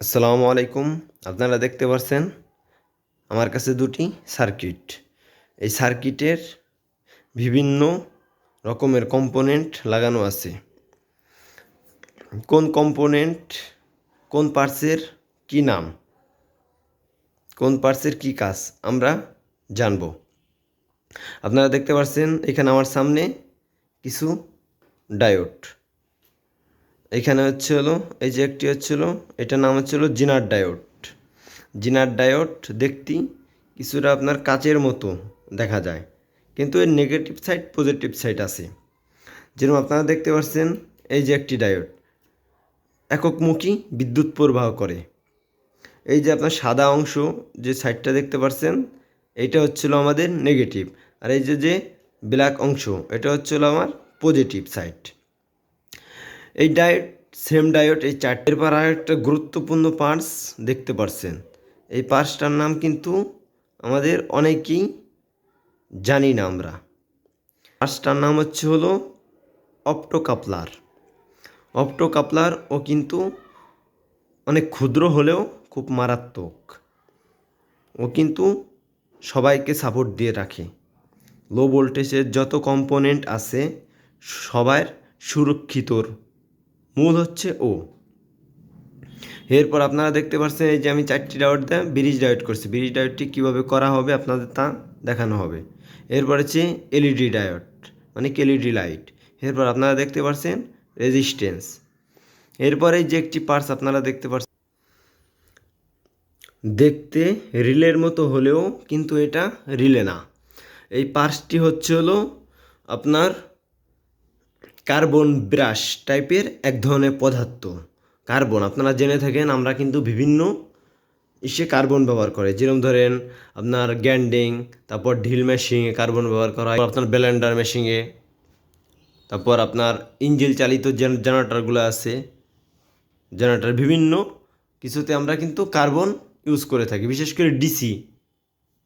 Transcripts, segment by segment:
আসসালামু আলাইকুম। আপনারা দেখতে পাচ্ছেন আমার কাছে দুটি সার্কিট। এই সার্কিটের বিভিন্ন রকমের কম্পোনেন্ট লাগানো আছে। কোন কম্পোনেন্ট, কোন পার্টসের কি নাম, কোন পার্টসের কি কাজ, আমরা জানব। আপনারা দেখতে পাচ্ছেন এখানে আমার সামনে কিছু ডায়োড। এখানে হচ্ছে হলো, এই যে একটি হচ্ছিল এটার নাম হচ্ছে হলো জিনার ডায়োড। জিনার ডায়োড দেখতে কিছুটা আপনার কাচের মতো দেখা যায়, কিন্তু এর নেগেটিভ সাইড পজিটিভ সাইড আছে। যেরকম আপনারা দেখতে পাচ্ছেন, এই যে একটি ডায়োড, এককমুখী বিদ্যুৎ প্রবাহ করে। এই যে আপনার সাদা অংশ যে সাইডটা দেখতে পাচ্ছেন, এইটা হচ্ছিল আমাদের নেগেটিভ আর এই যে যে ব্ল্যাক অংশ, এটা হচ্ছিল আমার পজিটিভ সাইড এই ডায়েট, সেম ডায়েট, এই চারটের পর আর একটা গুরুত্বপূর্ণ পার্টস দেখতে পারছেন। এই পার্টসটার নাম কিন্তু আমাদের অনেকেই জানি না আমরা। পার্টসটার নাম হচ্ছে হলো অপটোকাপলার। অপটোকাপলার ও কিন্তু অনেক ক্ষুদ্র হলেও খুব মারাত্মক। ও কিন্তু সবাইকে সাপোর্ট দিয়ে রাখে। লো ভোল্টেজের যত কম্পোনেন্ট আছে সবার সুরক্ষিতর। মূল হচ্ছে ও। এরপর আপনারা দেখতে পাচ্ছেন এই যে আমি চারটি ডাউট দেয়, ব্রিজ ডাউট করছি। ব্রিজ ডাউটটি কীভাবে করা হবে আপনাদের তা দেখানো হবে। এরপর হচ্ছে এলইডি ডায়োড মানে এলইডি লাইট। এরপর আপনারা দেখতে পাচ্ছেন রেজিস্ট্যান্স। এরপরে যে একটি পার্টস আপনারা দেখতে পাচ্ছেন দেখতে রিলের মতো হলেও কিন্তু এটা রিলে না। এই পার্সটি হচ্ছে হলো আপনার কার্বন ব্রাশ টাইপের এক ধরনের পদার্থ। কার্বন, আপনারা জেনে থাকেন, আমরা কিন্তু বিভিন্ন ইসে কার্বন ব্যবহার করে। যেরকম ধরেন, আপনার গ্যান্ডিং, তারপর ঢিল মেশিনে কার্বন ব্যবহার করা হয়, আপনার ব্লেন্ডার মেশিনে, তারপর আপনার ইঞ্জিল চালিত জেনারেটারগুলো আছে, জেনারেটার বিভিন্ন কিছুতে আমরা কিন্তু কার্বন ইউজ করে থাকি। বিশেষ করে ডিসি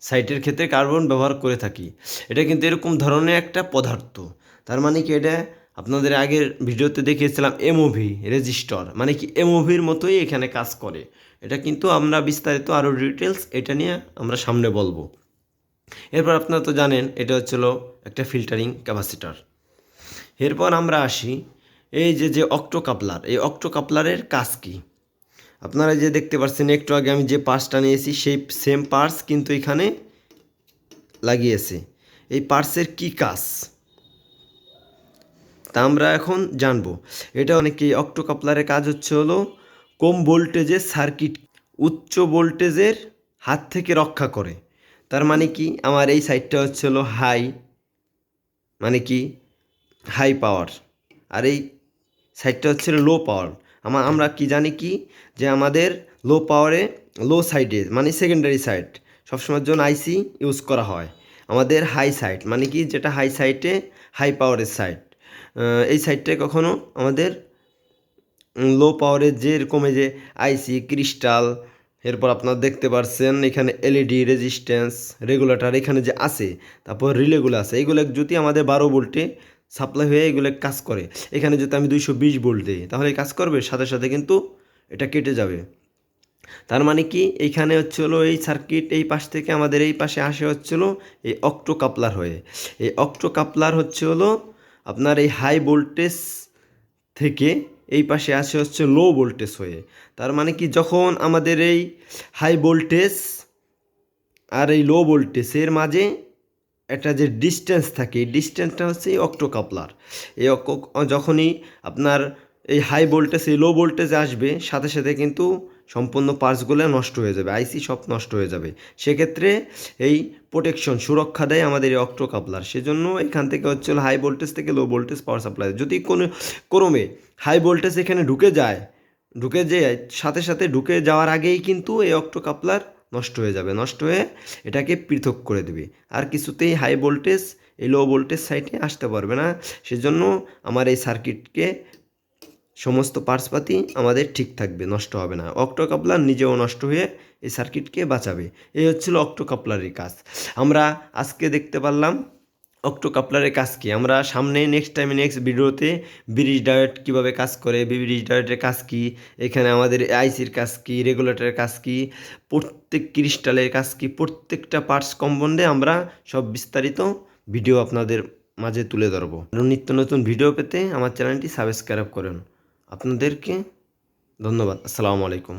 সাইটের ক্ষেত্রে কার্বন ব্যবহার করে থাকি। এটা কিন্তু এরকম ধরনের একটা পদার্থ। তার মানে কি, এটা আপনাদের আগের ভিডিওতে দেখিয়েছিলাম এমওভি রেজিস্টর মানে কি এমওভির মতোই এখানে কাজ করে। এটা কিন্তু আমরা বিস্তারিত আরও ডিটেলস এটা নিয়ে আমরা সামনে বলব। এরপর আপনারা তো জানেন, এটা হচ্ছিল একটা ফিল্টারিং ক্যাপাসিটার এরপর আমরা আসি, এই যে যে অক্টো কাপলার এই অক্টো কাপলারের কাজ কী? আপনারা যে দেখতে পাচ্ছেন একটু আগে আমি যে পার্সটা নিয়েছি, সেই সেম পার্স কিন্তু এখানে লাগিয়েছে। এই পার্সের কি কাজ? তা আমরা এখন জানব। এটা অনেকে অক্টো কাপলারের কাজ হচ্ছে হলো কম ভোল্টেজের সার্কিট উচ্চ ভোল্টেজের হাত থেকে রক্ষা করে। তার মানে কি? আমার এই সাইডটা হচ্ছে হলো হাই মানে কি? High power. আর এই সাইডটা হচ্ছে লো পাওয়ার। আমার আমরা কি জানি কি? যে আমাদের লো পাওয়ারে লো সাইডে মানে সেকেন্ডারি সাইড, সবসময়ের জন্য আইসি ইউজ করা হয়। আমাদের হাই সাইড মানে কি? যেটা হাই সাইডে হাই পাওয়ারের সাইড। এই সাইডটায় কখনো আমাদের লো পাওয়ারের যে এরকমে যে আইসি ক্রিস্টাল এরপর আপনারা দেখতে পারছেন এখানে এলইডি রেজিস্ট্যান্স রেগুলেটর এখানে যে আছে, তারপর রিলেগুলো আছে এইগুলো যদি আমাদের বারো ভোল্টে সাপ্লাই হয়ে এগুলো কাজ করে, এখানে যদি আমি দুইশো বিশ ভোল্ট দিই, তাহলে কাজ করবে, সাথে সাথে কিন্তু এটা কেটে যাবে। তার মানে কি? এইখানে হচ্ছে হলো এই সার্কিট এই পাশ থেকে আমাদের এই পাশে আসে হচ্ছিল এই অক্টো কাপলার হয়ে, এই অক্টো কাপলার হচ্ছে হলো আপনার এই হাই ভোল্টেজ থেকে এই পাশে আসে হচ্ছে লো ভোল্টেজ হয়ে। তার মানে কি যখন আমাদের এই হাই ভোল্টেজ আর এই লো ভোল্টেজের মাঝে একটা যে ডিস্টেন্স থাকে, এই ডিস্টেন্সটা হচ্ছে এই অক্টোকাপলার এই যখনই আপনার এই হাই ভোল্টেজ এই লো ভোল্টেজ আসবে, সাথে সাথে কিন্তু সম্পূর্ণ পার্টসগুলো নষ্ট হয়ে যাবে, আইসি সব নষ্ট হয়ে যাবে। সেক্ষেত্রে এই প্রোটেকশন সুরক্ষা দেয় আমাদের এই অক্টো কাপলার সেজন্য এখান থেকে হচ্ছে হাই ভোল্টেজ থেকে লো ভোল্টেজ পাওয়ার সাপ্লাই যদি কোনো, ক্রমে হাই ভোল্টেজ এখানে ঢুকে যায়, ঢুকে যে সাথে সাথে ঢুকে যাওয়ার আগেই কিন্তু এই অক্টো কাপলার নষ্ট হয়ে যাবে, নষ্ট হয়ে এটাকে পৃথক করে দেবে। আর কিছুতেই হাই ভোল্টেজ এই লো ভোল্টেজ সাইডে আসতে পারবে না। সেজন্য আমার এই সার্কিটকে সমস্ত পার্টসপাতি আমাদের ঠিক থাকবে, নষ্ট হবে না। অক্টো কাপলার নিজেও নষ্ট হয়ে এই সার্কিটকে বাঁচাবে। এই হচ্ছিল অক্টো কাপলারের কাজ। আমরা আজকে দেখতে পারলাম অক্টো কাপলারের কাজ কি। আমরা সামনে নেক্সট টাইমে নেক্সট ভিডিওতে ব্রিজ ডায়েট কীভাবে কাজ করে, ব্রিজ ডায়েটের কাজ কি, এখানে আমাদের আইসির কাজ কি, রেগুলেটরের কাজ কি, প্রত্যেক ক্রিস্টালের কাজ কি, প্রত্যেকটা পার্টস সম্বন্ধে আমরা সব বিস্তারিত ভিডিও আপনাদের মাঝে তুলে ধরবো। নিত্য নতুন ভিডিও পেতে আমার চ্যানেলটি সাবস্ক্রাইব করুন। আপনাদেরকে ধন্যবাদ। আসসালামু আলাইকুম।